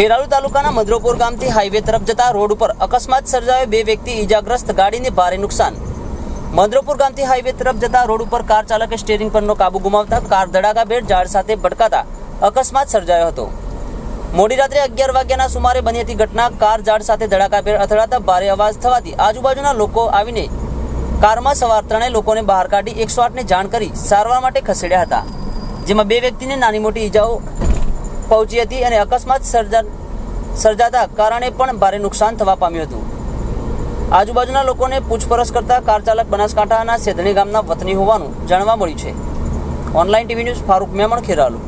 ખેરાલુ તાલુકાના મધ્રોપુર ગામથી હાઈવે તરફ જતા રોડ ઉપર અકસ્માત સર્જાયો. બે વ્યક્તિ ઈજાગ્રસ્ત ગાડીને ભારે નુકસાન. મધ્રોપુર ગામથી હાઈવે તરફ જતા રોડ ઉપર કાર ચાલકે સ્ટેરિંગ પરનો કાબુ ગુમાવતા કાર ધડાકાભેર ઝાડ સાથે ભટકાતા અકસ્માત સર્જાયો હતો. મોડી રાત્રે અગિયાર વાગ્યાના સુમારે બની હતી ઘટના. કાર ઝાડ સાથે ધડાકાભેર અથડાતા ભારે અવાજ થવાથી આજુબાજુના લોકો આવીને કારમાં સવાર ત્રણેય લોકોને બહાર કાઢી એકસો આઠને જાણ કરી સારવાર માટે ખસેડ્યા હતા. જેમાં બે વ્યક્તિને નાની મોટી ઈજાઓ પહોંચી હતી અને અકસ્માત સર્જા, સર્જાતા કારણે પણ ભારે નુકસાન થવા પામ્યું હતું. આજુબાજુના લોકોને પૂછપરછ કરતા કાર ચાલક બનાસકાંઠાના સેદણી ગામના વતની હોવાનું જાણવા મળ્યું છે. Online TV news Farooq Memon Kheralu.